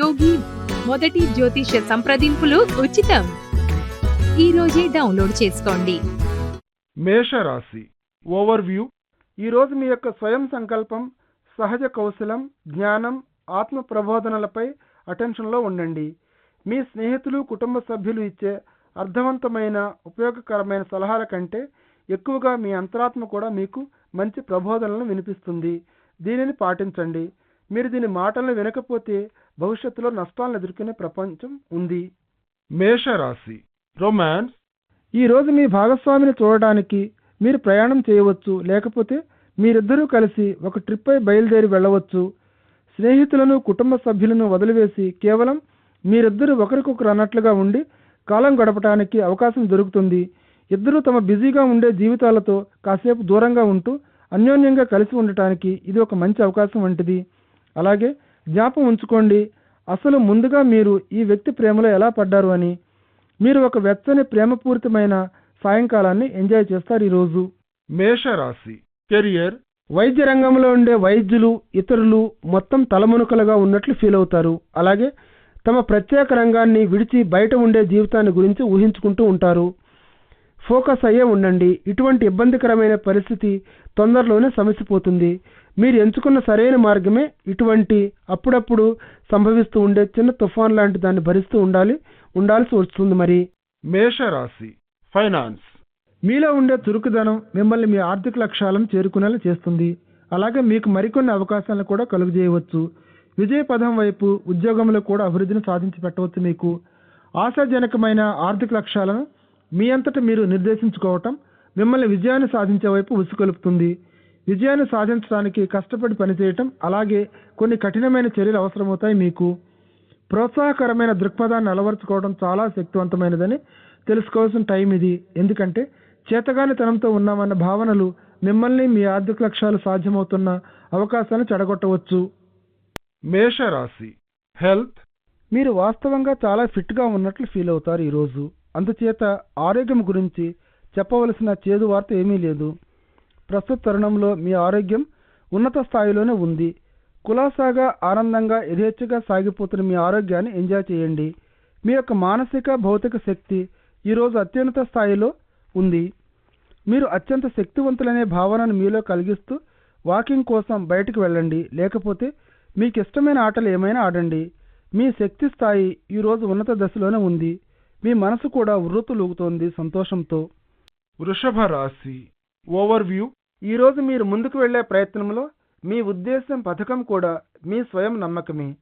యోగి మొదటి జ్యోతిష సంప్రదింపులు ఉచితం. ఈ రోజే డౌన్లోడ్ చేసుకోండి. మేషరాశి ఓవర్వ్యూ. ఈరోజు మీ యొక్క స్వయం సంకల్పం సహజ కౌశలం జ్ఞానం ఆత్మ ప్రబోధనలపై అటెన్షన్లో ఉండండి. మీ స్నేహితులు కుటుంబ సభ్యులు ఇచ్చే అర్థవంతమైన ఉపయోగకరమైన సలహాల కంటే ఎక్కువగా మీ అంతరాత్మ కూడా మీకు మంచి ప్రబోధనలను వినిపిస్తుంది. దీనిని పాటించండి. మీరు దీని మాటలను వినకపోతే భవిష్యత్తులో నష్టాలను ఎదుర్కొనే ప్రపంచం ఉంది. మేషరాశి రొమాన్స్ ఈ రోజు మీ భాగస్వామిని చూడడానికి మీరు ప్రయాణం చేయవచ్చు లేకపోతే మీరిద్దరూ కలిసి ఒక ట్రిప్ పై బయలుదేరి వెళ్ళవచ్చు. స్నేహితులను కుటుంబ సభ్యులను వదిలివేసి కేవలం మీరిద్దరూ ఒకరికొకరు అన్నట్లుగా ఉండి కాలం గడపడానికి అవకాశం దొరుకుతుంది. ఇద్దరూ తమ బిజీగా ఉండే జీవితాలతో కాసేపు దూరంగా ఉంటూ అన్యోన్యంగా కలిసి ఉండటానికి ఇది ఒక మంచి అవకాశం వంటిది. అలాగే జ్ఞాపం ఉంచుకోండి. అసలు ముందుగా మీరు ఈ వ్యక్తి ప్రేమలో ఎలా పడ్డారు అని. మీరు ఒక వెచ్చని ప్రేమపూరితమైన సాయంకాలాన్ని ఎంజాయ్ చేస్తారు ఈరోజు. మేషరాశి. కెరియర్. వైద్య రంగంలో ఉండే వైద్యులు ఇతరులు మొత్తం తలమునకలుగా ఉన్నట్లు ఫీల్ అవుతారు. అలాగే తమ ప్రత్యేక రంగాన్ని విడిచి బయట ఉండే జీవితాన్ని గురించి ఊహించుకుంటూ ఉంటారు. ఫోకస్ అయ్యే ఉండండి. ఇటువంటి ఇబ్బందికరమైన పరిస్థితి తొందరలోనే సమసిపోతుంది. మీరు ఎంచుకున్న సరైన మార్గమే ఇటువంటి అప్పుడప్పుడు సంభవిస్తూ ఉండే చిన్న తుఫాన్ లాంటి దాన్ని భరిస్తూ ఉండాలి ఉండాల్సి వస్తుంది మరి. మేషరాశి ఫైనాన్స్. మీలో ఉండే చురుకుదనం మిమ్మల్ని మీ ఆర్థిక లక్ష్యాలను చేరుకునేలా చేస్తుంది. అలాగే మీకు మరికొన్ని అవకాశాలను కూడా కలుగజేయవచ్చు. విజయ పదం వైపు ఉద్యోగంలో కూడా అభివృద్ధిని సాధించి పెట్టవచ్చు మీకు. ఆశాజనకమైన ఆర్థిక లక్ష్యాలను మీ అంతట మీరు నిర్దేశించుకోవటం మిమ్మల్ని విజయాన్ని సాధించే వైపు ఉసుకొలుపుతుంది. విజయాన్ని సాధించడానికి కష్టపడి పనిచేయటం అలాగే కొన్ని కఠినమైన చర్యలు అవసరమవుతాయి మీకు. ప్రోత్సాహకరమైన దృక్పథాన్ని అలవరుచుకోవడం చాలా శక్తివంతమైనదని తెలుసుకోవాల్సిన టైం ఇది. ఎందుకంటే చేతగానితనంతో ఉన్నామన్న భావనలు మిమ్మల్ని మీ ఆర్థిక లక్ష్యాలు సాధ్యమవుతున్న అవకాశాలను చెడగొట్టవచ్చు. మేషరాశి. హెల్త్. మీరు వాస్తవంగా చాలా ఫిట్గా ఉన్నట్లు ఫీల్ అవుతారు ఈరోజు. అందుచేత ఆరోగ్యం గురించి చెప్పవలసిన చేదు వార్త ఏమీ లేదు. ప్రస్తుత తరుణంలో మీ ఆరోగ్యం ఉన్నత స్థాయిలోనే ఉంది. కులాసాగా ఆనందంగా యథేచ్ఛగా సాగిపోతున్న మీ ఆరోగ్యాన్ని ఎంజాయ్ చేయండి. మీ యొక్క మానసిక భౌతిక శక్తి ఈరోజు అత్యున్నత స్థాయిలో ఉంది. మీరు అత్యంత శక్తివంతులనే భావనను మీలో కలిగిస్తూ వాకింగ్ కోసం బయటకు వెళ్ళండి. లేకపోతే మీకు ఇష్టమైన ఆటలు ఏమైనా ఆడండి. మీ శక్తి స్థాయి ఈరోజు ఉన్నత దశలోనే ఉంది. మీ మనసు కూడా ఉర్రూతులూగుతోంది సంతోషంతో. వృషభ రాశి. ఓవర్వ్యూ ఈరోజు మీరు ముందుకు వెళ్ళే ప్రయత్నంలో మీ ఉద్దేశం పథకం కూడా మీ స్వయం నమ్మకమే.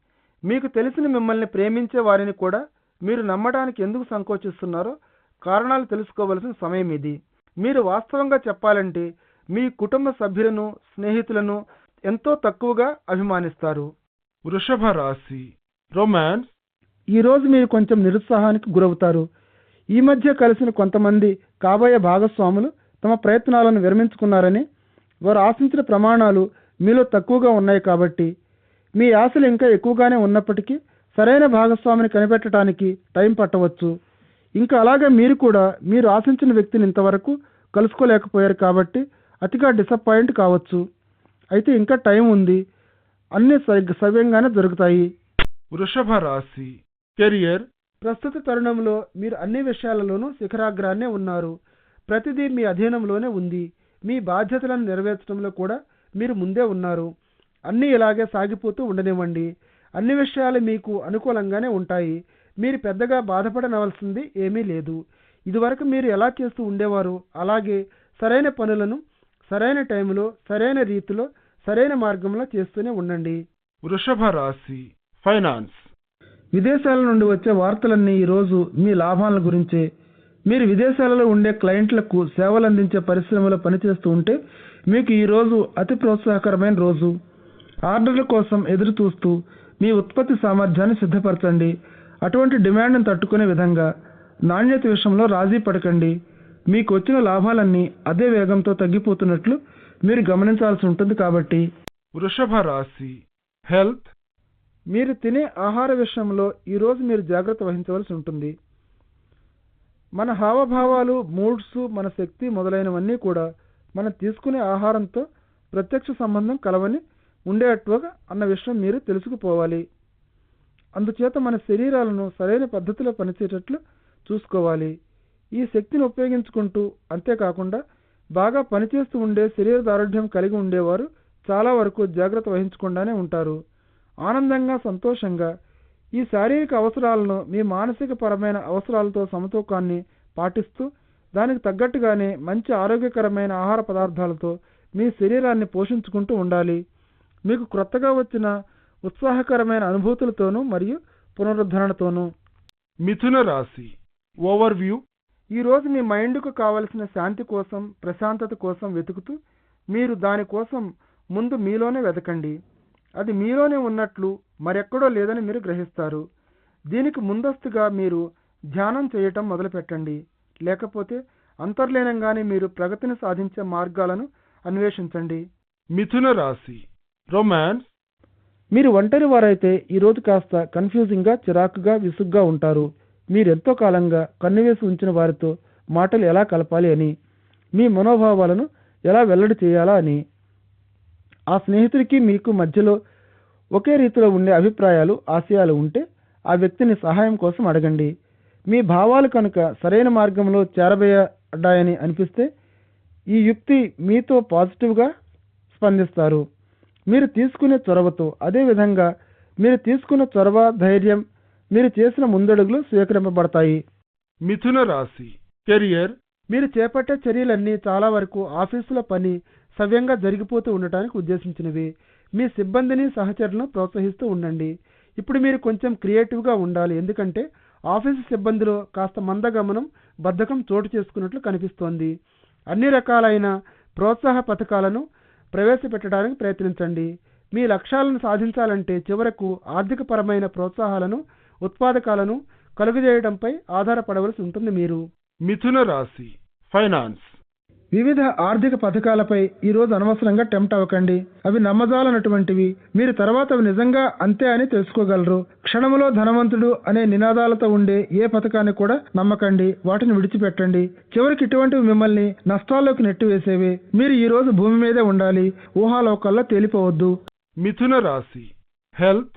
మీకు తెలిసిన మిమ్మల్ని ప్రేమించే వారిని కూడా మీరు నమ్మడానికి ఎందుకు సంకోచిస్తున్నారో కారణాలు తెలుసుకోవలసిన సమయం ఇది. మీరు వాస్తవంగా చెప్పాలంటే మీ కుటుంబ సభ్యులను స్నేహితులను ఎంతో తక్కువగా అభిమానిస్తారు. వృషభ రాశి రొమాన్స్ ఈరోజు మీరు కొంచెం నిరుత్సాహానికి గురవుతారు. ఈ మధ్య కలిసిన కొంతమంది కాబోయే భాగస్వాములు తమ ప్రయత్నాలను విరమించుకున్నారని వారు ఆశించిన ప్రమాణాలు మీలో తక్కువగా ఉన్నాయి కాబట్టి మీ ఆశలు ఇంకా ఎక్కువగానే ఉన్నప్పటికీ సరైన భాగస్వామిని కనిపెట్టడానికి టైం పట్టవచ్చు. ఇంకా అలాగే మీరు కూడా మీరు ఆశించిన వ్యక్తిని ఇంతవరకు కలుసుకోలేకపోయారు కాబట్టి అతిగా డిసప్పాయింట్ కావచ్చు. అయితే ఇంకా టైం ఉంది. అన్ని సవ్య- సవ్యంగానే జరుగుతాయి. వృషభ రాశి. కెరియర్. ప్రస్తుత తరుణంలో మీరు అన్ని విషయాలలోనూ శిఖరాగ్రాన్నే ఉన్నారు. ప్రతిదీ మీ అధీనంలోనే ఉంది. మీ బాధ్యతలను నెరవేర్చడంలో కూడా మీరు ముందే ఉన్నారు. అన్నీ ఇలాగే సాగిపోతూ ఉండనివ్వండి. అన్ని విషయాలు మీకు అనుకూలంగానే ఉంటాయి. మీరు పెద్దగా బాధపడనవలసింది ఏమీ లేదు. ఇదివరకు మీరు ఎలా చేస్తూ ఉండేవారు? అలాగే సరైన పనులను సరైన టైంలో సరైన రీతిలో సరైన మార్గంలో చేస్తూనే ఉండండి. వృషభ రాశి ఫైనాన్స్. విదేశాల నుండి వచ్చే వార్తలన్నీ ఈరోజు మీ లాభాల గురించే. మీరు విదేశాలలో ఉండే క్లయింట్లకు సేవలు అందించే పరిశ్రమలో పనిచేస్తూ ఉంటే మీకు ఈరోజు అతి ప్రోత్సాహకరమైన రోజు. ఆర్డర్ల కోసం ఎదురు చూస్తూ మీ ఉత్పత్తి సామర్థ్యాన్ని సిద్ధపరచండి. అటువంటి డిమాండ్ను తట్టుకునే విధంగా నాణ్యత విషయంలో రాజీ పడకండి. మీకు వచ్చిన లాభాలన్నీ అదే వేగంతో తగ్గిపోతున్నట్లు మీరు గమనించాల్సి ఉంటుంది కాబట్టి. వృషభ రాశి హెల్త్. మీరు తినే ఆహార విషయంలో ఈరోజు మీరు జాగ్రత్త వహించవలసి ఉంటుంది. మన హావభావాలు మూడ్స్ మన శక్తి మొదలైనవన్నీ కూడా మనం తీసుకునే ఆహారంతో ప్రత్యక్ష సంబంధం కలవని ఉండేట్టుగా అన్న విషయం మీరు తెలుసుకుపోవాలి. అందుచేత మన శరీరాలను సరైన పద్ధతిలో పనిచేసేటట్లు చూసుకోవాలి. ఈ శక్తిని ఉపయోగించుకుంటూ అంతేకాకుండా బాగా పనిచేస్తూ ఉండే శరీర దారుఢ్యం కలిగి ఉండేవారు చాలా వరకు జాగ్రత్త వహించకుండానే ఉంటారు. ఆనందంగా సంతోషంగా ఈ శారీరక అవసరాలను మీ మానసిక పరమైన అవసరాలతో సమతూకాన్ని పాటిస్తూ దానికి తగ్గట్టుగానే మంచి ఆరోగ్యకరమైన ఆహార పదార్థాలతో మీ శరీరాన్ని పోషించుకుంటూ ఉండాలి. మీకు క్రొత్తగా వచ్చిన ఉత్సాహకరమైన అనుభూతులతోనూ మరియు పునరుద్ధరణతోనూ. మిథున రాశి. ఓవర్వ్యూ ఈరోజు మీ మైండ్కు కావలసిన శాంతి కోసం ప్రశాంతత కోసం వెతుకుతూ మీరు దానికోసం ముందు మీలోనే వెతకండి. అది మీలోనే ఉన్నట్లు మరెక్కడో లేదని మీరు గ్రహిస్తారు. దీనికి ముందస్తుగా మీరు ధ్యానం చేయటం మొదలుపెట్టండి. లేకపోతే అంతర్లీనంగానే మీరు ప్రగతిని సాధించే మార్గాలను అన్వేషించండి. మిథున రాశి రొమాన్స్ మీరు ఒంటరి వారైతే ఈరోజు కాస్త కన్ఫ్యూజింగ్గా చిరాకుగా విసుగ్గా ఉంటారు. మీరెంతో కాలంగా కన్నువేసి ఉంచిన వారితో మాటలు ఎలా కలపాలి అని మీ మనోభావాలను ఎలా వెల్లడి చేయాలా అని. ఆ స్నేహితుడికి మీకు మధ్యలో ఒకే రీతిలో ఉండే అభిప్రాయాలు ఆశయాలు ఉంటే ఆ వ్యక్తిని సహాయం కోసం అడగండి. మీ భావాలు కనుక సరైన మార్గంలో చేరబోయాయని అనిపిస్తే ఈ యుక్తి మీతో పాజిటివ్గా స్పందిస్తారు. మీరు తీసుకునే చొరవతో అదేవిధంగా మీరు తీసుకున్న చొరవ ధైర్యం మీరు చేసిన ముందడుగులు స్వీకరింపబడతాయి. మిథున రాశి కెరియర్. మీరు చేపట్టే చర్యలన్నీ చాలా వరకు ఆఫీసుల పని సవ్యంగా జరిగిపోతూ ఉండటానికి ఉద్దేశించినవి. మీ సిబ్బందిని సహచరులను ప్రోత్సహిస్తూ ఉండండి. ఇప్పుడు మీరు కొంచెం క్రియేటివ్గా ఉండాలి. ఎందుకంటే ఆఫీసు సిబ్బందిలో కాస్త మందగమనం బద్ధకం చోటు చేసుకున్నట్లు కనిపిస్తోంది. అన్ని రకాలైన ప్రోత్సాహ పథకాలను ప్రవేశపెట్టడానికి ప్రయత్నించండి. మీ లక్ష్యాలను సాధించాలంటే చివరకు ఆర్థికపరమైన ప్రోత్సాహాలను ఉత్పాదకాలను కలుగజేయడంపై ఆధారపడవలసి ఉంటుంది మీరు. మిథున రాశి ఫైనాన్స్. వివిధ ఆర్థిక పథకాలపై ఈరోజు అనవసరంగా టెంప్ట్ అవ్వకండి. అవి నమ్మజాలనటువంటివి. మీరు తర్వాత అవి నిజంగా అంతే అని తెలుసుకోగలరు. క్షణములో ధనవంతుడు అనే నినాదాలతో ఉండే ఏ పథకాన్ని కూడా నమ్మకండి. వాటిని విడిచిపెట్టండి. చివరికి ఇటువంటివి మిమ్మల్ని నష్టాల్లోకి నెట్టివేసేవి. మీరు ఈ రోజు భూమి మీదే ఉండాలి. ఊహాలోకల్లో తేలిపోవద్దు. మిథున రాశి. హెల్త్.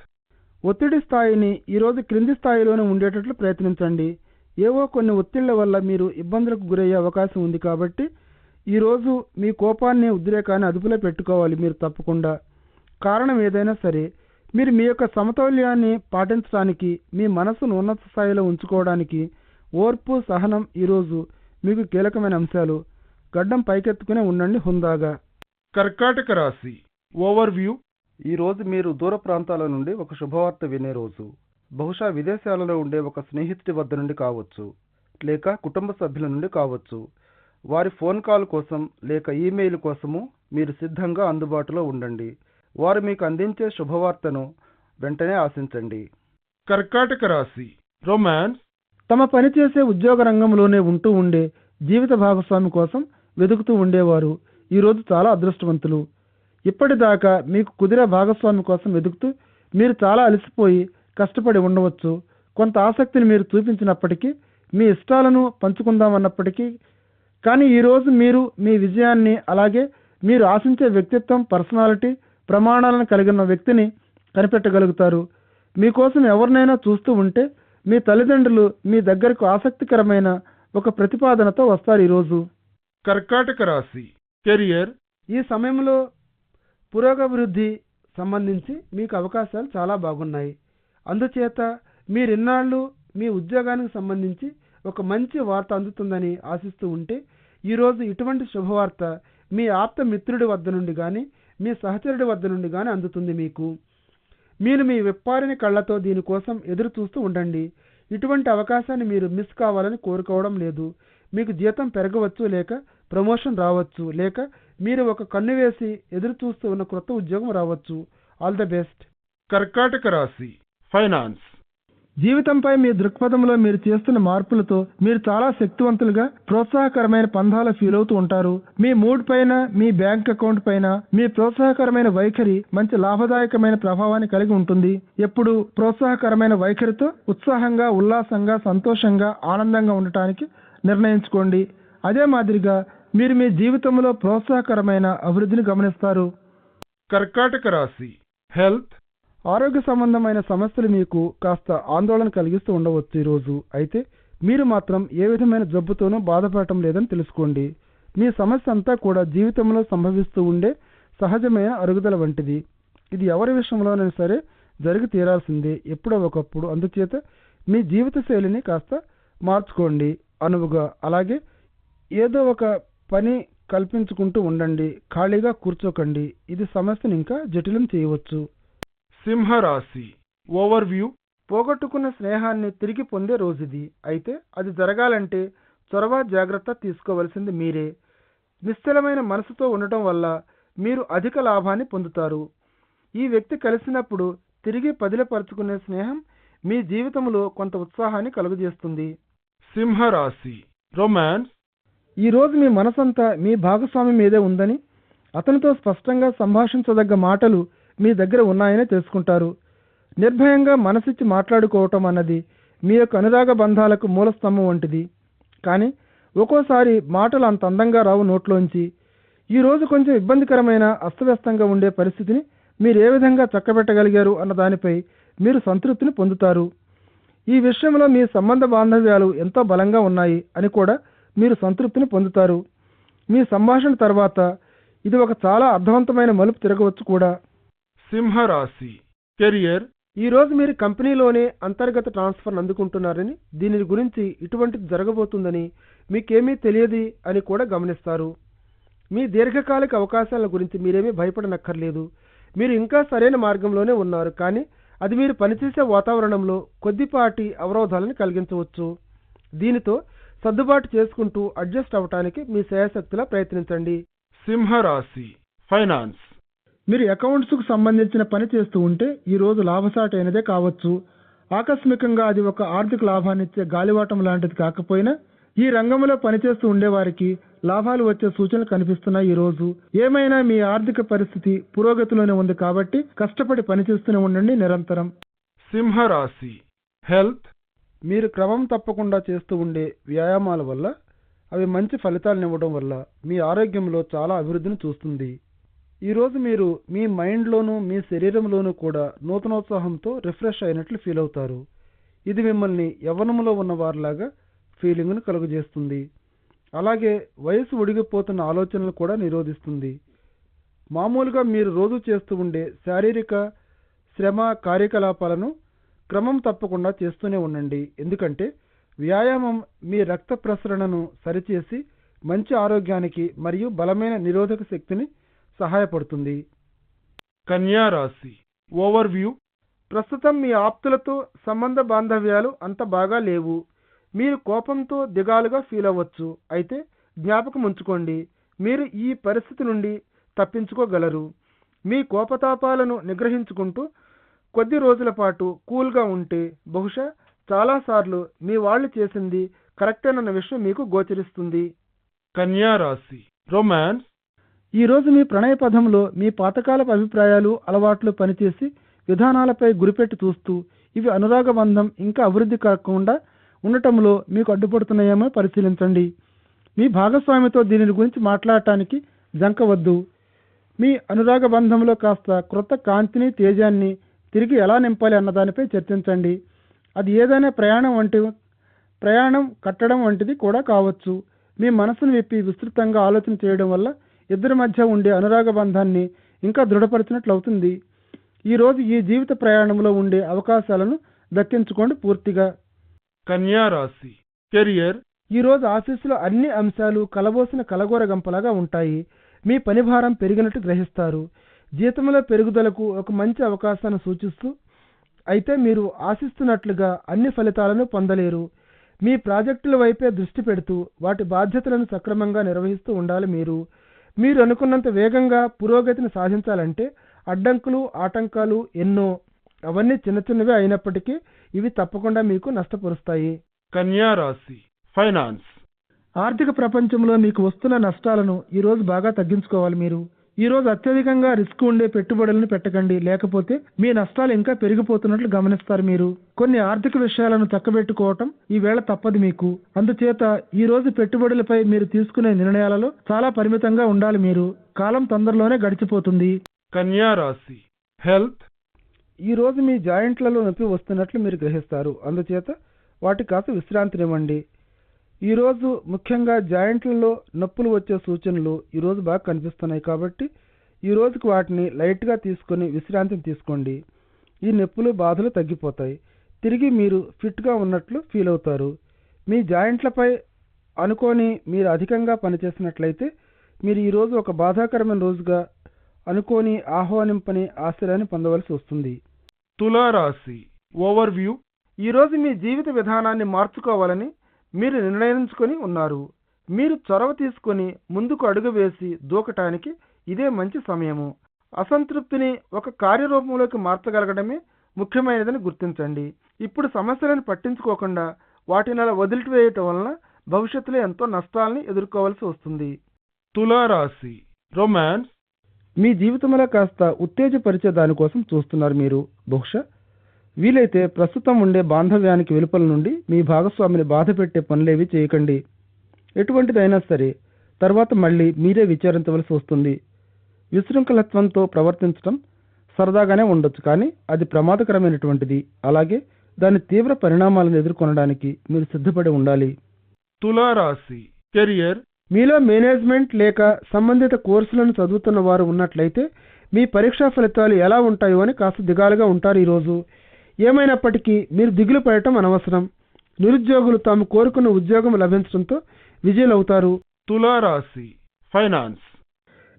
ఒత్తిడి స్థాయిని ఈరోజు క్రింది స్థాయిలోనే ఉండేటట్లు ప్రయత్నించండి. ఏవో కొన్ని ఒత్తిళ్ళ వల్ల మీరు ఇబ్బందులకు గురయ్యే అవకాశం ఉంది కాబట్టి ఈరోజు మీ కోపాన్ని ఉద్రేకాన్ని అదుపులో పెట్టుకోవాలి మీరు తప్పకుండా. కారణం ఏదైనా సరే మీరు మీ యొక్క సమతౌల్యాన్ని పాటించడానికి మీ మనసును ఉన్నత స్థాయిలో ఉంచుకోవడానికి ఓర్పు సహనం ఈరోజు మీకు కీలకమైన అంశాలు. గడ్డం పైకెత్తుకునే ఉండండి హుందాగా. కర్కాటక రాశి ఓవర్వ్యూ. ఈ రోజు మీరు దూర ప్రాంతాల నుండి ఒక శుభవార్త వినే రోజు. బహుశా విదేశాలలో ఉండే ఒక స్నేహితుడి వద్ద నుండి కావచ్చు లేక కుటుంబ సభ్యుల నుండి కావచ్చు. వారి ఫోన్ కాల్ కోసం లేక ఈమెయిల్ కోసము మీరు సిద్ధంగా అందుబాటులో ఉండండి. వారు మీకు అందించే శుభవార్తను వెంటనే ఆశించండి. కర్కాటక రాశి రొమాన్స్ తమ పనిచేసే ఉద్యోగ రంగంలోనే ఉంటూ ఉండే జీవిత భాగస్వామి కోసం వెతుకుతూ ఉండేవారు. ఈరోజు చాలా అదృష్టవంతులు. ఇప్పటిదాకా మీకు కుదిరే భాగస్వామి కోసం వెతుకుతూ మీరు చాలా అలసిపోయి కష్టపడి ఉండవచ్చు. కొంత ఆసక్తిని మీరు చూపించినప్పటికీ మీ ఇష్టాలను పంచుకుందామన్నప్పటికీ కానీ ఈరోజు మీరు మీ విజయాన్ని అలాగే మీరు ఆశించే వ్యక్తిత్వం పర్సనాలిటీ ప్రమాణాలను కలిగిన వ్యక్తిని కనిపెట్టగలుగుతారు. మీకోసం ఎవరినైనా చూస్తూ ఉంటే మీ తల్లిదండ్రులు మీ దగ్గరకు ఆసక్తికరమైన ఒక ప్రతిపాదనతో వస్తారు ఈరోజు కర్కాటక రాశి కెరియర్ ఈ సమయంలో పురోగభివృద్ధి సంబంధించి మీకు అవకాశాలు చాలా బాగున్నాయి. అందుచేత మీరిన్నాళ్ళు మీ ఉద్యోగానికి సంబంధించి ఒక మంచి వార్త అందుతుందని ఆశిస్తూ ఉంటే ఈరోజు ఇటువంటి శుభవార్త మీ ఆప్త మిత్రుడి వద్ద నుండి కానీ మీ సహచరుడి వద్ద నుండి కానీ అందుతుంది మీకు. మీరు మీ విప్పారిన కళ్ళతో దీనికోసం ఎదురు చూస్తూ ఉండండి. ఇటువంటి అవకాశాన్ని మీరు మిస్ కావాలని కోరుకోవడం లేదు. మీకు జీతం పెరగవచ్చు లేక ప్రమోషన్ రావచ్చు లేక మీరు ఒక కన్ను వేసి ఎదురు చూస్తూ ఉన్న క్రొత్త ఉద్యోగం రావచ్చు. ఆల్ ద బెస్ట్ కర్కాటక రాశి ఫైనాన్స్ జీవితంపై మీ దృక్పథంలో మీరు చేస్తున్న మార్పులతో మీరు చాలా శక్తివంతులుగా ప్రోత్సాహకరమైన పంధాల ఫీల్ అవుతూ ఉంటారు. మీ మూడ్ పైన మీ బ్యాంక్ అకౌంట్ పైన మీ ప్రోత్సాహకరమైన వైఖరి మంచి లాభదాయకమైన ప్రభావాన్ని కలిగి ఉంటుంది. ఎప్పుడు ప్రోత్సాహకరమైన వైఖరితో ఉత్సాహంగా ఉల్లాసంగా సంతోషంగా ఆనందంగా ఉండటానికి నిర్ణయించుకోండి. అదే మాదిరిగా మీరు మీ జీవితంలో ప్రోత్సాహకరమైన అభివృద్ధిని గమనిస్తారు. కర్కాటక రాశి. హెల్త్ ఆరోగ్య సంబంధమైన సమస్యలు మీకు కాస్త ఆందోళన కలిగిస్తూ ఉండవచ్చు ఈరోజు. అయితే మీరు మాత్రం ఏ విధమైన జబ్బుతోనూ బాధపడటం లేదని తెలుసుకోండి. మీ సమస్య అంతా కూడా జీవితంలో సంభవిస్తూ ఉండే సహజమైన అరుగుదల వంటిది. ఇది ఎవరి విషయంలోనైనా సరే జరిగి తీరాల్సిందే ఎప్పుడో ఒకప్పుడు. అందుచేత మీ జీవిత శైలిని కాస్త మార్చుకోండి. అనువుగా అలాగే ఏదో ఒక పని కల్పించుకుంటూ ఉండండి. ఖాళీగా కూర్చోకండి. ఇది సమస్యను ఇంకా జటిలం చేయవచ్చు. సింహరాశి. ఓవర్వ్యూ. పోగొట్టుకున్న స్నేహాన్ని తిరిగి పొందే రోజుది. అయితే అది జరగాలంటే చొరవ జాగ్రత్త తీసుకోవలసింది మీరే. నిశ్చలమైన మనసుతో ఉండటం వల్ల మీరు అధిక లాభాన్ని పొందుతారు. ఈ వ్యక్తి కలిసినప్పుడు తిరిగి పదిలపరుచుకునే స్నేహం మీ జీవితంలో కొంత ఉత్సాహాన్ని కలుగజేస్తుంది. సింహరాశి. రొమాన్స్. ఈ రోజు మీ మనసంతా మీ భాగస్వామి మీదే ఉందని అతనితో స్పష్టంగా సంభాషించదగ్గ మాటలు మీ దగ్గర ఉన్నాయని తెలుసుకుంటారు. నిర్భయంగా మనసిచ్చి మాట్లాడుకోవటం అన్నది మీ యొక్క అనురాగ బంధాలకు మూలస్తంభం వంటిది. కానీ ఒక్కోసారి మాటలు అంత అందంగా రావు నోట్లోంచి. ఈ రోజు కొంచెం ఇబ్బందికరమైన అస్తవ్యస్తంగా ఉండే పరిస్థితిని మీరు ఏ విధంగా చక్కబెట్టగలిగారు అన్న దానిపై మీరు సంతృప్తిని పొందుతారు. ఈ విషయంలో మీ సంబంధ బాంధవ్యాలు ఎంతో బలంగా ఉన్నాయి అని కూడా మీరు సంతృప్తిని పొందుతారు. మీ సంభాషణ తర్వాత ఇది ఒక చాలా అర్థవంతమైన మలుపు తిరగవచ్చు కూడా. సింహరాశి. కెరియర్. ఈ రోజు మీరు కంపెనీలోనే అంతర్గత ట్రాన్స్ఫర్ అందుకుంటున్నారని దీని గురించి ఇటువంటిది జరగబోతుందని మీకేమీ తెలియదు అని కూడా గమనిస్తారు. మీ దీర్ఘకాలిక అవకాశాల గురించి మీరేమీ భయపడనక్కర్లేదు. మీరు ఇంకా సరైన మార్గంలోనే ఉన్నారు కానీ అది మీరు పనిచేసే వాతావరణంలో కొద్దిపాటి అవరోధాలను కలిగించవచ్చు. దీనితో సర్దుబాటు చేసుకుంటూ అడ్జస్ట్ అవ్వటానికి మీ శయశక్తిలా ప్రయత్నించండి. సింహరాశి. ఫైనాన్స్. మీరు అకౌంట్స్కు సంబంధించిన పని చేస్తూ ఉంటే ఈ రోజు అయినదే కావచ్చు. ఆకస్మికంగా అది ఒక ఆర్థిక లాభాన్నిచ్చే గాలివాటం లాంటిది కాకపోయినా ఈ రంగంలో పనిచేస్తూ ఉండేవారికి లాభాలు వచ్చే సూచనలు కనిపిస్తున్నాయి ఈ రోజు. ఏమైనా మీ ఆర్థిక పరిస్థితి పురోగతిలోనే ఉంది కాబట్టి కష్టపడి పనిచేస్తూనే ఉండండి నిరంతరం. సింహరాశి. హెల్త్. మీరు క్రమం తప్పకుండా చేస్తూ ఉండే వ్యాయామాల వల్ల అవి మంచి ఫలితాలను ఇవ్వడం వల్ల మీ ఆరోగ్యంలో చాలా అభివృద్ధిని చూస్తుంది. ఈరోజు మీరు మీ మైండ్లోనూ మీ శరీరంలోనూ కూడా నూతనోత్సాహంతో రిఫ్రెష్ అయినట్లు ఫీల్ అవుతారు. ఇది మిమ్మల్ని యవ్వనంలో ఉన్న వారిలాగా ఫీలింగ్ను కలుగజేస్తుంది. అలాగే వయసు ఉడిగిపోతున్న ఆలోచనలు కూడా నిరోధిస్తుంది. మామూలుగా మీరు రోజు చేస్తూ ఉండే శారీరక శ్రమ కార్యకలాపాలను క్రమం తప్పకుండా చేస్తూనే ఉండండి. ఎందుకంటే వ్యాయామం మీ రక్త ప్రసరణను సరిచేసి మంచి ఆరోగ్యానికి మరియు బలమైన నిరోధక శక్తిని సహాయపడుతుంది. కన్యా రాశి ఓవర్వ్యూ. ప్రస్తుతం మీ ఆప్తులతో సంబంధ బాంధవ్యాలు అంత బాగా లేవు. మీరు కోపంతో దిగాలుగా ఫీల్ అవ్వచ్చు. అయితే జ్ఞాపకం ఉంచుకోండి. మీరు ఈ పరిస్థితి నుండి తప్పించుకోగలరు. మీ కోపతాపాలను నిగ్రహించుకుంటూ కొద్ది రోజుల పాటు కూల్గా ఉంటే బహుశా చాలాసార్లు మీ వాళ్ళు చేసింది కరెక్టేనన్న విషయం మీకు గోచరిస్తుంది. కన్యా రాశి రొమాన్స్. ఈ రోజు మీ ప్రణయ పదంలో మీ పాతకాలపు అభిప్రాయాలు అలవాట్లు పనిచేసి విధానాలపై గురిపెట్టి చూస్తూ ఇవి అనురాగ బంధం ఇంకా అభివృద్ధి కాకుండా ఉండటంలో మీకు అడ్డుపడుతున్నాయేమో పరిశీలించండి. మీ భాగస్వామితో దీని గురించి మాట్లాడటానికి జంకవద్దు. మీ అనురాగ బంధంలో కాస్త క్రొత్త కాంతిని తేజాన్ని తిరిగి ఎలా నింపాలి అన్న దానిపై చర్చించండి. అది ఏదైనా ప్రయాణం వంటి ప్రయాణం కట్టడం వంటిది కూడా కావచ్చు. మీ మనసును విప్పి విస్తృతంగా ఆలోచన చేయడం వల్ల ఇద్దరి మధ్య ఉండే అనురాగ బంధాన్ని ఇంకా దృఢపరిచినట్లు అవుతుంది ఈ రోజు ఈ జీవిత ప్రయాణంలో ఉండే అవకాశాలను దక్కించుకోండి పూర్తిగా. కన్యా రాశి కెరియర్. ఈ రోజు ఆఫీసులో అన్ని అంశాలు కలబోసిన కలగూర గంపలాగా ఉంటాయి. మీ పని భారం పెరిగినట్టు గ్రహిస్తారు. జీతంలో పెరుగుదలకు ఒక మంచి అవకాశాన్ని సూచిస్తూ అయితే మీరు ఆశిస్తున్నట్లుగా అన్ని ఫలితాలను పొందలేరు. మీ ప్రాజెక్టుల వైపే దృష్టి పెడుతూ వాటి బాధ్యతలను సక్రమంగా నిర్వహిస్తూ ఉండాలి మీరు. మీరు అనుకున్నంత వేగంగా పురోగతిని సాధించాలంటే అడ్డంకులు ఆటంకాలు ఎన్నో అవన్నీ చిన్న చిన్నవే అయినప్పటికీ ఇవి తప్పకుండా మీకు నష్టపరుస్తాయి. కన్యా రాశి ఫైనాన్స్. ఆర్థిక ప్రపంచంలో మీకు వస్తున్న నష్టాలను ఈ రోజు బాగా తగ్గించుకోవాలి మీరు. ఈ రోజు అత్యధికంగా రిస్క్ ఉండే పెట్టుబడులను పెట్టకండి. లేకపోతే మీ నష్టాలు ఇంకా పెరిగిపోతున్నట్లు గమనిస్తారు మీరు. కొన్ని ఆర్థిక విషయాలను చక్కబెట్టుకోవటం ఈ వేళ తప్పదు మీకు. అందుచేత ఈ రోజు పెట్టుబడులపై మీరు తీసుకునే నిర్ణయాలలో చాలా పరిమితంగా ఉండాలి మీరు. కాలం తొందరలోనే గడిచిపోతుంది. కన్యా రాశి. హెల్త్. ఈ రోజు మీ జాయింట్లలో నొప్పి వస్తున్నట్లు మీరు గ్రహిస్తారు. అందుచేత వాటి కాస్త విశ్రాంతినివ్వండి. ఈరోజు ముఖ్యంగా జాయింట్లలో నొప్పులు వచ్చే సూచనలు ఈరోజు బాగా కనిపిస్తున్నాయి కాబట్టి ఈ రోజుకి వాటిని లైట్గా తీసుకొని విశ్రాంతిని తీసుకోండి. ఈ నొప్పులు బాధలు తగ్గిపోతాయి. తిరిగి మీరు ఫిట్గా ఉన్నట్లు ఫీల్ అవుతారు. మీ జాయింట్లపై అనుకోని మీరు అధికంగా పనిచేసినట్లయితే మీరు ఈరోజు ఒక బాధాకరమైన రోజుగా అనుకోని ఆహ్వానింపని ఆశ్చర్యాన్ని పొందవలసి వస్తుంది. తులారాశి. ఓవర్వ్యూ ఈరోజు మీ జీవిత విధానాన్ని మార్చుకోవాలని మీరు నిర్ణయించుకొని ఉన్నారు. మీరు చొరవ తీసుకొని ముందుకు అడుగు వేసి దూకటానికి ఇదే మంచి సమయము. అసంతృప్తిని ఒక కార్యరూపంలోకి మార్చగలగడమే ముఖ్యమైనదని గుర్తించండి. ఇప్పుడు సమస్యలను పట్టించుకోకుండా వాటిని అలా వదిలివేయటం వలన భవిష్యత్తులో ఎంతో నష్టాలని ఎదుర్కోవాల్సి వస్తుంది. తులారాశి రొమాన్స్ మీ జీవితంలో కాస్త ఉత్తేజపరిచే దానికోసం చూస్తున్నారు మీరు. బహుశా వీలైతే ప్రస్తుతం ఉండే బాంధవ్యానికి వెలుపల నుండి మీ భాగస్వామిని బాధ పెట్టే పనులేవి చేయకండి. ఎటువంటిదైనా సరే తర్వాత మళ్ళీ మీరే విచారించవలసి వస్తుంది. విశృంఖలత్వంతో ప్రవర్తించడం సరదాగానే ఉండొచ్చు కానీ అది ప్రమాదకరమైనటువంటిది. అలాగే దాని తీవ్ర పరిణామాలను ఎదుర్కొనడానికి మీరు సిద్ధపడి ఉండాలి. తులారాశి కెరియర్? మీలో మేనేజ్మెంట్ లేక సంబంధిత కోర్సులను చదువుతున్న వారు ఉన్నట్లయితే మీ పరీక్షా ఫలితాలు ఎలా ఉంటాయో అని కాస్త దిగాలుగా ఉంటారు ఈరోజు. ఏమైనప్పటికీ మీరు దిగులు పడటం అనవసరం. నిరుద్యోగులు తాము కోరుకున్న ఉద్యోగం లభించడంతో విజయులవుతారు. తులారాశి ఫైనాన్స్.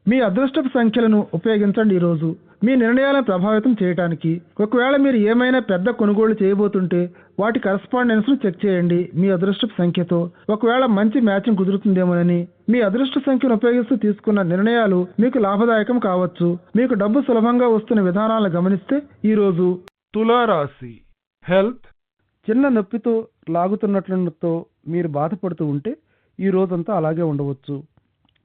మీ అదృష్టపు సంఖ్యలను ఉపయోగించండి ఈరోజు. మీ నిర్ణయాలను ప్రభావితం చేయడానికి ఒకవేళ మీరు ఏమైనా పెద్ద కొనుగోలు చేయబోతుంటే వాటి కరస్పాండెన్స్ను చెక్ చేయండి మీ అదృష్టపు సంఖ్యతో. ఒకవేళ మంచి మ్యాచింగ్ కుదురుతుందేమోనని. మీ అదృష్ట సంఖ్యను ఉపయోగిస్తూ తీసుకున్న నిర్ణయాలు మీకు లాభదాయకం కావచ్చు. మీకు డబ్బు సులభంగా వస్తున్న విధానాలను గమనిస్తే ఈ రోజు తులారాశి. హెల్త్. చిన్న నొప్పితో లాగుతున్నట్లతో మీరు బాధపడుతూ ఉంటే ఈ రోజంతా అలాగే ఉండవచ్చు.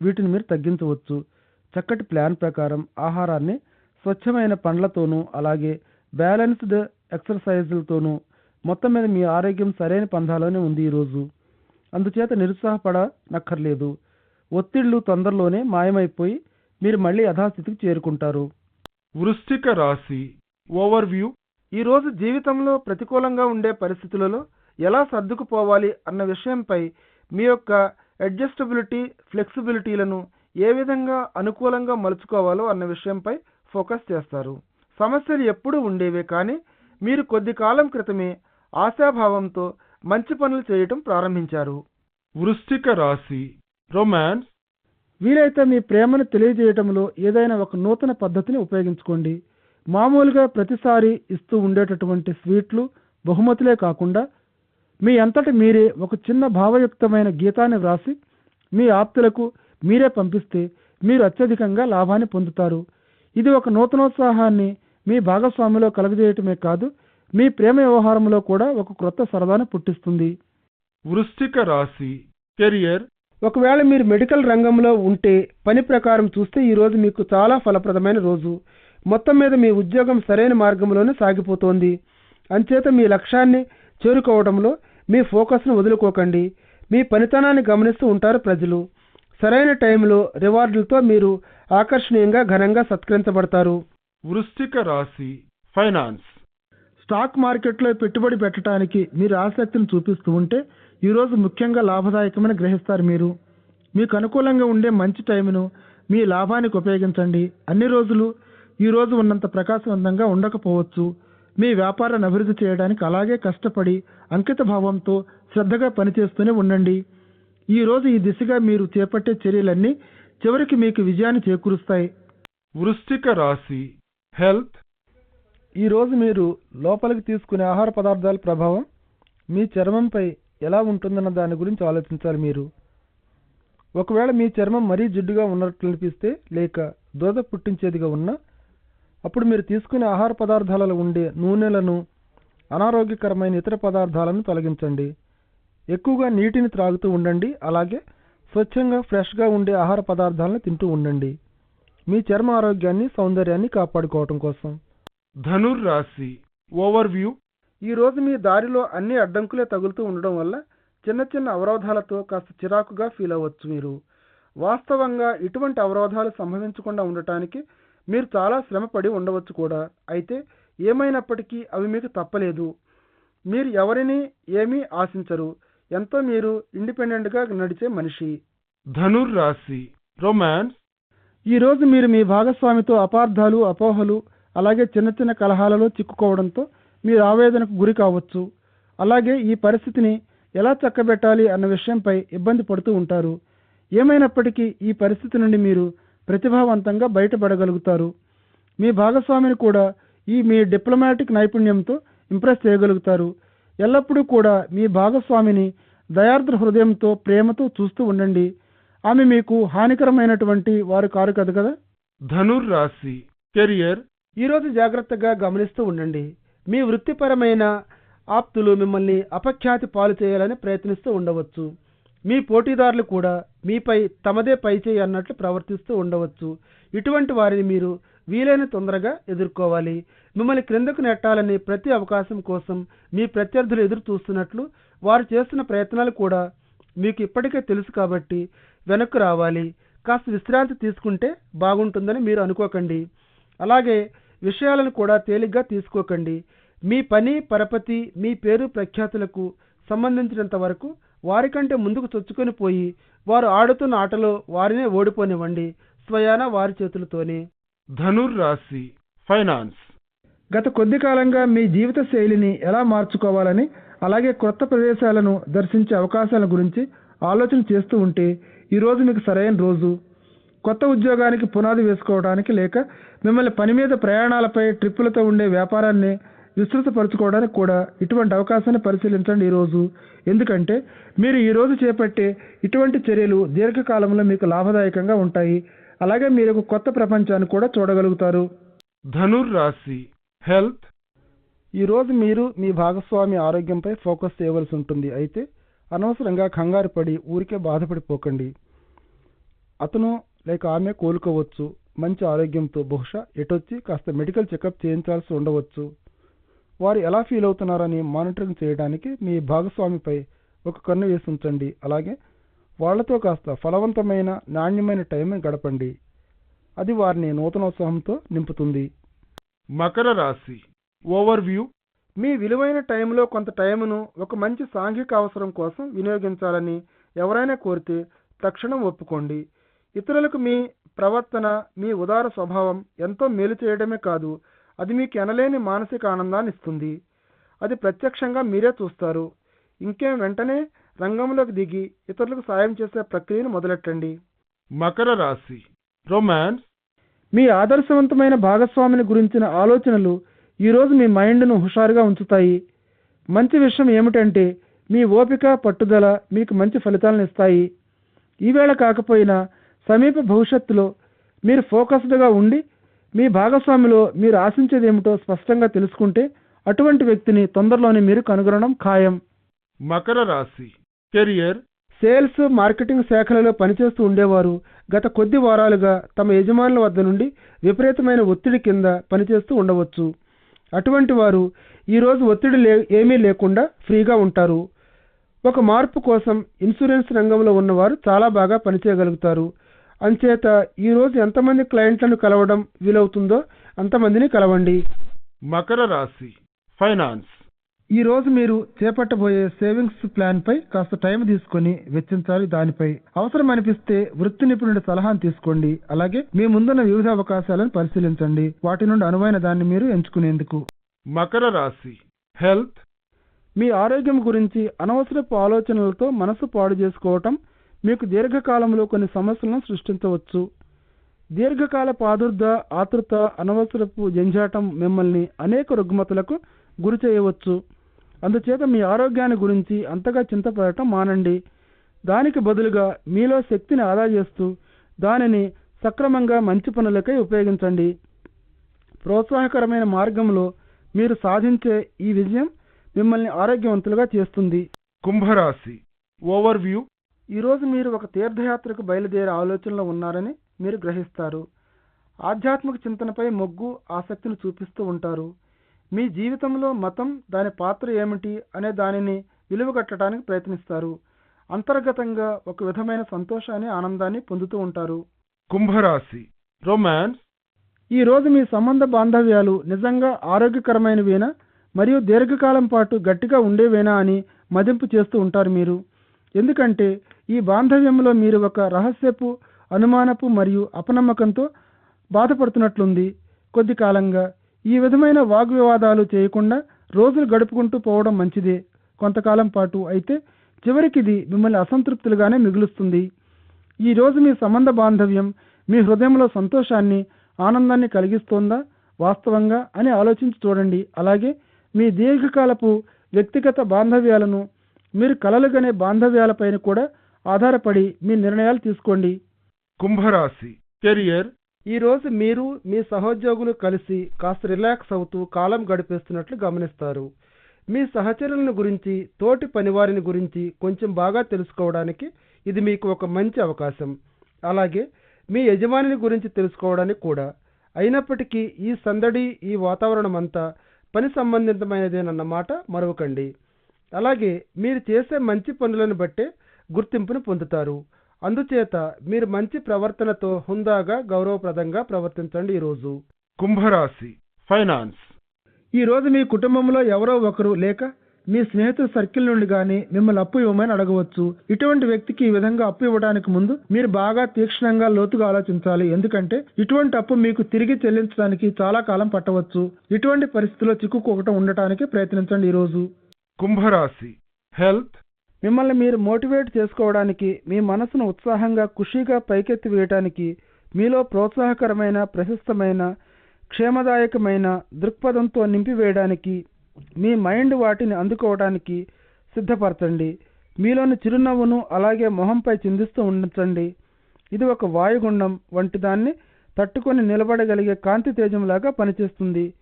వీటిని మీరు తగ్గించవచ్చు. చక్కటి ప్లాన్ ప్రకారం ఆహారాన్ని స్వచ్ఛమైన పండ్లతోనూ అలాగే బ్యాలెన్స్డ్ ఎక్సర్సైజులతోనూ మొత్తం మీద మీ ఆరోగ్యం సరైన పంధాలోనే ఉంది ఈరోజు అందుచేత నిరుత్సాహపడ నక్కర్లేదు. ఒత్తిళ్ళు తొందరలోనే మాయమైపోయి మీరు మళ్ళీ యథాస్థితికి చేరుకుంటారు. వృశ్చిక రాశి. ఓవర్వ్యూ ఈరోజు జీవితంలో ప్రతికూలంగా ఉండే పరిస్థితులలో ఎలా సర్దుకుపోవాలి అన్న విషయంపై మీ యొక్క అడ్జస్టబిలిటీ ఫ్లెక్సిబిలిటీలను ఏ విధంగా అనుకూలంగా మలుచుకోవాలో అన్న విషయంపై ఫోకస్ చేస్తారు. సమస్యలు ఎప్పుడూ ఉండేవే కానీ మీరు కొద్ది కాలం క్రితమే ఆశాభావంతో మంచి పనులు చేయటం ప్రారంభించారు. వృశ్చిక రాశి రొమాన్స్ వీలైతే మీ ప్రేమను తెలియజేయటంలో ఏదైనా ఒక నూతన పద్ధతిని ఉపయోగించుకోండి. మామూలుగా ప్రతిసారి ఇస్తూ ఉండేటటువంటి స్వీట్లు బహుమతులే కాకుండా మీ అంతటి మీరే ఒక చిన్న భావయుక్తమైన గీతాన్ని వ్రాసి మీ ఆప్తులకు మీరే పంపిస్తే మీరు అత్యధికంగా లాభాన్ని పొందుతారు. ఇది ఒక నూతనోత్సాహాన్ని మీ భాగస్వామిలో కలుగజేయటమే కాదు మీ ప్రేమ వ్యవహారంలో కూడా ఒక క్రొత్త సరదాను పుట్టిస్తుంది. వృశ్చిక రాశి కెరియర్. ఒకవేళ మీరు మెడికల్ రంగంలో ఉంటే పని ప్రకారం చూస్తే ఈ రోజు మీకు చాలా ఫలప్రదమైన రోజు. మొత్తం మీద మీ ఉద్యోగం సరైన మార్గంలోనే సాగిపోతోంది. అంచేత మీ లక్ష్యాన్ని చేరుకోవడంలో మీ ఫోకస్ను వదులుకోకండి. మీ పనితనాన్ని గమనిస్తూ ఉంటారు ప్రజలు. సరైన టైంలో రివార్డులతో మీరు ఆకర్షణీయంగా ఘనంగా సత్కరించబడతారు. వృశ్చిక రాశి ఫైనాన్స్. స్టాక్ మార్కెట్లో పెట్టుబడి పెట్టడానికి మీరు ఆసక్తిని చూపిస్తూ ఉంటే ఈరోజు ముఖ్యంగా లాభదాయకమని గ్రహిస్తారు మీరు. మీకు అనుకూలంగా ఉండే మంచి టైంను మీ లాభానికి ఉపయోగించండి. అన్ని రోజులు ఈ రోజు ఉన్నంత ప్రకాశవంతంగా ఉండకపోవచ్చు. మీ వ్యాపారాన్ని అభివృద్ధి చేయడానికి అలాగే కష్టపడి అంకిత భావంతో శ్రద్ధగా పనిచేస్తూనే ఉండండి. ఈ రోజు ఈ దిశగా మీరు చేపట్టే చర్యలన్నీ చివరికి మీకు విజయాన్ని చేకూరుస్తాయి. వృశ్చిక రాశి హెల్త్. ఈ రోజు మీరు లోపలికి తీసుకునే ఆహార పదార్థాల ప్రభావం మీ చర్మంపై ఎలా ఉంటుందన్న దాని గురించి ఆలోచించాలి మీరు. ఒకవేళ మీ చర్మం మరీ జిడ్డుగా ఉన్నట్లు అనిపిస్తే లేక దోద పుట్టించేదిగా ఉన్నా అప్పుడు మీరు తీసుకునే ఆహార పదార్థాలలో ఉండే నూనెలను అనారోగ్యకరమైన ఇతర పదార్థాలను తొలగించండి. ఎక్కువగా నీటిని త్రాగుతూ ఉండండి అలాగే స్వచ్ఛంగా ఫ్రెష్గా ఉండే ఆహార పదార్థాలను తింటూ ఉండండి. మీ చర్మ ఆరోగ్యాన్ని సౌందర్యాన్ని కాపాడుకోవటం కోసం. ధనుర్ రాశి ఓవర్వ్యూ. ఈ రోజు మీ దారిలో అన్ని అడ్డంకులే తగులుతూ ఉండడం వల్ల చిన్న చిన్న అవరోధాలతో కాస్త చిరాకుగా ఫీల్ అవ్వచ్చు మీరు. వాస్తవంగా ఇటువంటి అవరోధాలు సంభవించకుండా ఉండటానికి మీరు చాలా శ్రమ పడి ఉండవచ్చు కూడా. అయితే ఏమైనప్పటికీ అవి మీకు తప్పలేదు. మీరు ఎవరిని ఏమీ ఆశించరు. ఎంతో మీరు ఇండిపెండెంట్గా నడిచే మనిషి. ధనుర్ రాశి రొమాన్స్. ఈ రోజు మీరు మీ భాగస్వామితో అపార్థాలు అపోహలు అలాగే చిన్న చిన్న కలహాలలో చిక్కుకోవడంతో మీరు ఆవేదనకు గురి కావచ్చు. అలాగే ఈ పరిస్థితిని ఎలా చక్కబెట్టాలి అన్న విషయంపై ఇబ్బంది పడుతూ ఉంటారు. ఏమైనప్పటికీ ఈ పరిస్థితి నుండి మీరు ప్రతిభావంతంగా బయటపడగలుగుతారు. మీ భాగస్వామిని కూడా ఈ మీ డిప్లొమాటిక్ నైపుణ్యంతో ఇంప్రెస్ చేయగలుగుతారు. ఎల్లప్పుడూ కూడా మీ భాగస్వామిని దయార్ద్ర హృదయంతో ప్రేమతో చూస్తూ ఉండండి. ఆమె మీకు హానికరమైనటువంటి వారు కారు కదా కదా? ధనుర్ రాశి కెరియర్ ఈరోజు జాగ్రత్తగా గమనిస్తూ ఉండండి. మీ వృత్తిపరమైన ఆప్తులు మిమ్మల్ని అపఖ్యాతి పాలు చేయాలని ప్రయత్నిస్తూ ఉండవచ్చు. మీ పోటీదారులు కూడా మీపై తమదే పైచేయి అన్నట్లు ప్రవర్తిస్తూ ఉండవచ్చు. ఇటువంటి వారిని మీరు వీలైన తొందరగా ఎదుర్కోవాలి. మిమ్మల్ని క్రిందకు నెట్టాలని ప్రతి అవకాశం కోసం మీ ప్రత్యర్థులు ఎదురు చూస్తున్నట్లు వారు చేస్తున్న ప్రయత్నాలు కూడా మీకు ఇప్పటికే తెలుసు కాబట్టి వెనక్కు రావాలి. కాస్త విశ్రాంతి తీసుకుంటే బాగుంటుందని మీరు అనుకోకండి. అలాగే విషయాలను కూడా తేలిగ్గా తీసుకోకండి. మీ పని పరపతి మీ పేరు ప్రఖ్యాతులకు సంబంధించినంత వరకు వారికంటే ముందుకు చొచ్చుకొని పోయి వారు ఆడుతున్న ఆటలో వారినే ఓడిపోనివ్వండి. స్వయాన వారి చేతులతోనే. ధనుర్ రాశి ఫైనాన్స్. గత కొద్ది కాలంగా మీ జీవిత శైలిని ఎలా మార్చుకోవాలని అలాగే కొత్త ప్రదేశాలను దర్శించే అవకాశాల గురించి ఆలోచన చేస్తూ ఉంటే ఈరోజు మీకు సరైన రోజు. కొత్త ఉద్యోగానికి పునాది వేసుకోవడానికి లేక మిమ్మల్ని పని మీద ప్రయాణాలపై ట్రిప్పులతో ఉండే వ్యాపారాన్ని విస్తృతపరచుకోవడానికి కూడా ఇటువంటి అవకాశాన్ని పరిశీలించండి ఈరోజు ఎందుకంటే మీరు ఈ రోజు చేపట్టే ఇటువంటి చర్యలు దీర్ఘకాలంలో మీకు లాభదాయకంగా ఉంటాయి. అలాగే మీరు ఒక కొత్త ప్రపంచాన్ని కూడా చూడగలుగుతారు. ధనుర్ రాశి హెల్త్. ఈ రోజు మీరు మీ భాగస్వామి ఆరోగ్యంపై ఫోకస్ చేయవలసి ఉంటుంది. అయితే అనవసరంగా కంగారు పడి ఊరికే బాధపడిపోకండి. అతను లేక ఆమె కోలుకోవచ్చు. మంచి ఆరోగ్యంతో బహుశా ఎటొచ్చి కాస్త మెడికల్ చెకప్ చేయించాల్సి ఉండవచ్చు. వారు ఎలా ఫీల్ అవుతున్నారని మానిటరింగ్ చేయడానికి మీ భాగస్వామిపై ఒక కన్ను వేసి ఉంచండి అలాగే వాళ్ళతో కాస్త ఫలవంతమైన నాణ్యమైన టైం గడపండి. అది వారిని నూతనోత్సాహంతో నింపుతుంది. మకర రాశి ఓవర్ వ్యూ మీ విలువైన టైంలో కొంత టైమును ఒక మంచి సాంఘిక అవసరం కోసం వినియోగించాలని ఎవరైనా కోరితే తక్షణం ఒప్పుకోండి. ఇతరులకు మీ ప్రవర్తన మీ ఉదార స్వభావం ఎంతో మేలు చేయడమే కాదు. అది మీకు ఎనలేని మానసిక ఆనందాన్ని ఇస్తుంది. అది ప్రత్యక్షంగా మీరే చూస్తారు. ఇంకేం వెంటనే రంగంలోకి దిగి ఇతరులకు సాయం చేసే ప్రక్రియను మొదలెట్టండి. మకర రాశి రొమాన్స్ మీ ఆదర్శవంతమైన భాగస్వామిని గురించిన ఆలోచనలు ఈరోజు మీ మైండ్ను హుషారుగా ఉంచుతాయి. మంచి విషయం ఏమిటంటే మీ ఓపిక పట్టుదల మీకు మంచి ఫలితాలను ఇస్తాయి. ఈవేళ కాకపోయినా సమీప భవిష్యత్తులో మీరు ఫోకస్డ్గా ఉండి మీ భాగస్వామిలో మీరు ఆశించేది ఏమిటో స్పష్టంగా తెలుసుకుంటే అటువంటి వ్యక్తిని తొందరలోనే మీరు కనుగొనడం ఖాయం. మకర రాశి కెరియర్. సేల్స్ మార్కెటింగ్ శాఖలలో పనిచేస్తూ ఉండేవారు గత కొద్ది వారాలుగా తమ యజమానుల వద్ద నుండి విపరీతమైన ఒత్తిడి కింద పనిచేస్తూ ఉండవచ్చు. అటువంటి వారు ఈరోజు ఒత్తిడి లే ఏమీ లేకుండా ఫ్రీగా ఉంటారు. ఒక మార్పు కోసం ఇన్సూరెన్స్ రంగంలో ఉన్నవారు చాలా బాగా పనిచేయగలుగుతారు. అంచేత ఈరోజు ఎంతమంది క్లయింట్లను కలవడం వీలవుతుందో అంతమందిని కలవండి. మకర రాశి ఫైనాన్స్. ఈ రోజు మీరు చేపట్టబోయే సేవింగ్స్ ప్లాన్ పై కాస్త టైం తీసుకొని వెచ్చించాలి. దానిపై అవసరం అనిపిస్తే వృత్తి నిపుణుడి సలహాను తీసుకోండి. అలాగే మీ ముందున్న వివిధ అవకాశాలను పరిశీలించండి. వాటి నుండి అనువైన దాన్ని మీరు ఎంచుకునేందుకు. మకర రాశి హెల్త్. మీ ఆరోగ్యం గురించి అనవసరపు ఆలోచనలతో మనసు పాడు చేసుకోవటం మీకు దీర్ఘకాలంలో కొన్ని సమస్యలను సృష్టించవచ్చు. దీర్ఘకాల పాదుర్ద ఆతృత అనవసరపు జంజాటం మిమ్మల్ని అనేక రుగ్మతలకు గురి చేయవచ్చు. అందుచేత మీ ఆరోగ్యాన్ని గురించి అంతగా చింతపడటం మానండి. దానికి బదులుగా మీలో శక్తిని ఆదా చేస్తూ దానిని సక్రమంగా మంచి పనులకై ఉపయోగించండి. ప్రోత్సాహకరమైన మార్గంలో మీరు సాధించే ఈ విజయం మిమ్మల్ని ఆరోగ్యవంతులుగా చేస్తుంది. కుంభరాశి. ఓవర్ వ్యూ ఈరోజు మీరు ఒక తీర్థయాత్రకు బయలుదేరే ఆలోచనలో ఉన్నారని మీరు గ్రహిస్తారు. ఆధ్యాత్మిక చింతనపై మొగ్గు ఆసక్తిని చూపిస్తూ ఉంటారు. మీ జీవితంలో మతం దాని పాత్ర ఏమిటి అనే దానిని విలువగట్టడానికి ప్రయత్నిస్తారు. అంతర్గతంగా ఒక విధమైన సంతోషాన్ని ఆనందాన్ని పొందుతూ ఉంటారు. కుంభరాశి. రొమాన్స్ ఈ రోజు మీ సంబంధ బాంధవ్యాలు నిజంగా ఆరోగ్యకరమైనవేనా? మరియు దీర్ఘకాలం పాటు గట్టిగా ఉండేవేనా అని మదింపు చేస్తూ ఉంటారు మీరు. ఎందుకంటే ఈ బాంధవ్యంలో మీరు ఒక రహస్యపు అనుమానపు మరియు అపనమ్మకంతో బాధపడుతున్నట్లుంది. కొద్ది కాలంగా ఈ విధమైన వాగ్వివాదాలు చేయకుండా రోజులు గడుపుకుంటూ పోవడం మంచిదే. కొంతకాలం పాటు అయితే చివరికి ఇది మిమ్మల్ని అసంతృప్తులుగానే మిగులుస్తుంది. ఈ రోజు మీ సంబంధ బాంధవ్యం మీ హృదయంలో సంతోషాన్ని ఆనందాన్ని కలిగిస్తోందా? వాస్తవంగా అని ఆలోచించి చూడండి. అలాగే మీ దీర్ఘకాలపు వ్యక్తిగత బాంధవ్యాలను మీరు కలలుగనే బాంధవ్యాలపైన కూడా ఆధారపడి మీ నిర్ణయాలు తీసుకోండి. కుంభరాశి. కెరియర్. ఈ రోజు మీరు మీ సహోద్యోగులు కలిసి కాస్త రిలాక్స్ అవుతూ కాలం గడిపేస్తున్నట్లు గమనిస్తారు. మీ సహచరులను గురించి తోటి పనివారిని గురించి కొంచెం బాగా తెలుసుకోవడానికి ఇది మీకు ఒక మంచి అవకాశం. అలాగే మీ యజమానిని గురించి తెలుసుకోవడానికి కూడా. అయినప్పటికీ ఈ సందడి ఈ వాతావరణం అంతా పని సంబంధితమైనదేనన్నమాట మరవకండి. అలాగే మీరు చేసే మంచి పనులను బట్టే గుర్తింపును పొందుతారు. అందుచేత మీరు మంచి ప్రవర్తనతో హుందాగా గౌరవప్రదంగా ప్రవర్తించండి ఈరోజు. కుంభరాశి ఫైనాన్స్. ఈ రోజు మీ కుటుంబంలో ఎవరో ఒకరు లేక మీ స్నేహితుల సర్కిల్ నుండి గాని మిమ్మల్ని అప్పు ఇవ్వమని అడగవచ్చు. ఇటువంటి వ్యక్తికి ఈ విధంగా అప్పు ఇవ్వడానికి ముందు మీరు బాగా తీక్షణంగా లోతుగా ఆలోచించాలి. ఎందుకంటే ఇటువంటి అప్పు మీకు తిరిగి చెల్లించడానికి చాలా కాలం పట్టవచ్చు. ఇటువంటి పరిస్థితిలో చిక్కుకోకుండా ఉండటానికి ప్రయత్నించండి ఈ రోజు కుంభరాశి హెల్త్ మిమ్మల్ని మీరు మోటివేట్ చేసుకోవడానికి మీ మనసును ఉత్సాహంగా ఖుషీగా పైకెత్తి వేయటానికి మీలో ప్రోత్సాహకరమైన ప్రశస్తమైన క్షేమదాయకమైన దృక్పథంతో నింపివేయడానికి మీ మైండ్ వాటిని అందుకోవడానికి సిద్ధపరచండి. మీలోని చిరునవ్వును అలాగే మొహంపై చిందిస్తూ ఉంచండి. ఇది ఒక వాయుగుండం వంటి దాన్ని తట్టుకొని నిలబడగలిగే కాంతి తేజంలాగా పనిచేస్తుంది.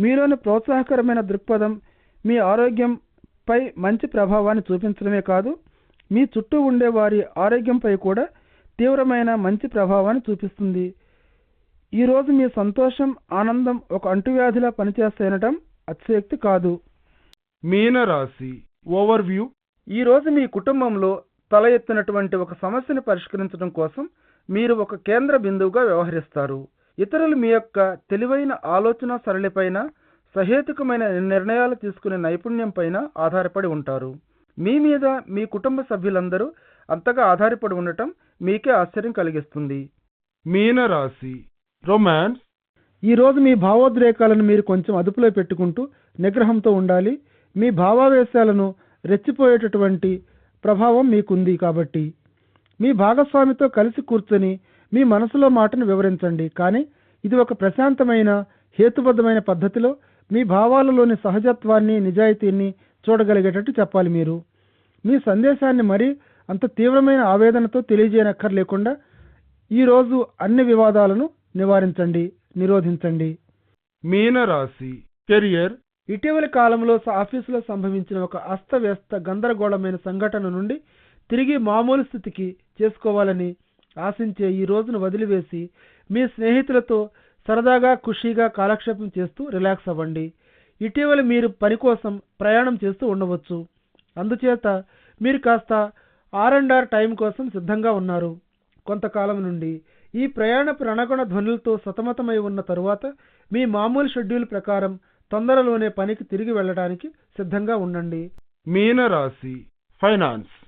మీలోని ప్రోత్సాహకరమైన దృక్పథం మీ ఆరోగ్యం పై మంచి ప్రభావాన్ని చూపించడమే కాదు మీ చుట్టూ ఉండే వారి ఆరోగ్యంపై కూడా తీవ్రమైన మంచి ప్రభావాన్ని చూపిస్తుంది. ఈరోజు మీ సంతోషం ఆనందం ఒక అంటువ్యాధిలా పనిచేస్తాయనటం అతిశయోక్తి కాదు. మీనరాశి ఓవర్వ్యూ. ఈ రోజు మీ కుటుంబంలో తల ఎత్తినటువంటి ఒక సమస్యను పరిష్కరించడం కోసం మీరు ఒక కేంద్ర బిందువుగా వ్యవహరిస్తారు. ఇతరులు మీ యొక్క తెలివైన ఆలోచన సరళిపైన సహేతుకమైన నిర్ణయాలు తీసుకునే నైపుణ్యం పైన ఆధారపడి ఉంటారు. మీ మీద మీ కుటుంబ సభ్యులందరూ అంతగా ఆధారపడి ఉండటం మీకే ఆశ్చర్యం కలిగిస్తుంది. మీనరాశి రొమాన్స్ ఈ రోజు మీ భావోద్రేకాలను మీరు కొంచెం అదుపులో పెట్టుకుంటూ నిగ్రహంతో ఉండాలి. మీ భావావేశాలను రెచ్చిపోయేటటువంటి ప్రభావం మీకుంది కాబట్టి. మీ భాగస్వామితో కలిసి కూర్చొని మీ మనసులో మాటను వివరించండి. కానీ ఇది ఒక ప్రశాంతమైన హేతుబద్ధమైన పద్ధతిలో మీ భావాలలోని సహజత్వాన్ని నిజాయితీని చూడగలిగేటట్టు చెప్పాలి మీరు. మీ సందేశాన్ని మరీ అంత తీవ్రమైన ఆవేదనతో తెలియజేయనక్కర్లేకుండా ఈరోజు అన్ని వివాదాలను నివారించండి నిరోధించండి. మీనరాశి కెరియర్. ఇటీవలి కాలంలో ఆఫీసులో సంభవించిన ఒక అస్తవ్యస్త గందరగోళమైన సంఘటన నుండి తిరిగి మామూలు స్థితికి చేసుకోవాలని ఆశించే ఈ రోజును వదిలివేసి మీ స్నేహితులతో సరదాగా ఖుషీగా కాలక్షేపం చేస్తూ రిలాక్స్ అవ్వండి. ఇటీవల మీరు పని కోసం ప్రయాణం చేస్తూ ఉండవచ్చు. అందుచేత మీరు కాస్త ఆర్ అండ్ ఆర్ టైం కోసం సిద్ధంగా ఉన్నారు. కొంతకాలం నుండి ఈ ప్రయాణపు రణగొణ ధ్వనులతో సతమతమై ఉన్న తరువాత మీ మామూలు షెడ్యూల్ ప్రకారం తొందరలోనే పనికి తిరిగి వెళ్ళడానికి సిద్ధంగా ఉండండి. మీనరాశి ఫైనాన్స్.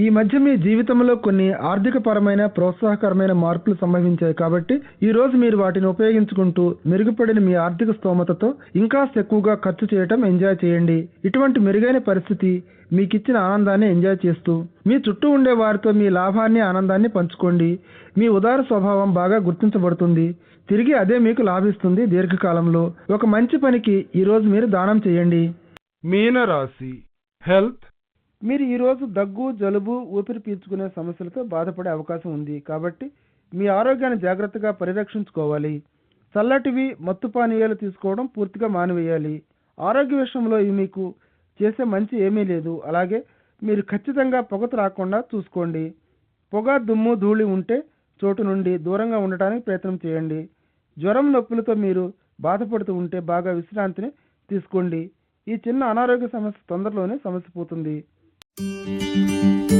ఈ మధ్య మీ జీవితంలో కొన్ని ఆర్థిక పరమైన ప్రోత్సాహకరమైన మార్పులు సంభవించాయి కాబట్టి ఈ రోజు మీరు వాటిని ఉపయోగించుకుంటూ మెరుగుపడిన మీ ఆర్థిక స్తోమతతో ఇంకా ఎక్కువగా ఖర్చు చేయటం ఎంజాయ్ చేయండి. ఇటువంటి మెరుగైన పరిస్థితి మీకిచ్చిన ఆనందాన్ని ఎంజాయ్ చేస్తూ మీ చుట్టూ ఉండే వారితో మీ లాభాన్ని ఆనందాన్ని పంచుకోండి. మీ ఉదార స్వభావం బాగా గుర్తించబడుతుంది. తిరిగి అదే మీకు లాభిస్తుంది దీర్ఘకాలంలో. ఒక మంచి పనికి ఈరోజు మీరు దానం చేయండి. మీనరాశి హెల్త్ మీరు ఈరోజు దగ్గు జలుబు ఊపిరి పీల్చుకునే సమస్యలతో బాధపడే అవకాశం ఉంది. కాబట్టి మీ ఆరోగ్యాన్ని జాగ్రత్తగా పరిరక్షించుకోవాలి. చల్లటివి మత్తు పానీయాలు తీసుకోవడం పూర్తిగా మానివేయాలి. ఆరోగ్య విషయంలో ఇవి మీకు చేసే మంచి ఏమీ లేదు. అలాగే మీరు ఖచ్చితంగా పొగత రాకుండా చూసుకోండి. పొగ దుమ్ము ధూళి ఉంటే చోటు నుండి దూరంగా ఉండటానికి ప్రయత్నం చేయండి. జ్వరం నొప్పులతో మీరు బాధపడుతూ ఉంటే బాగా విశ్రాంతిని తీసుకోండి. ఈ చిన్న అనారోగ్య సమస్య తొందరలోనే సమస్య పోతుంది. Música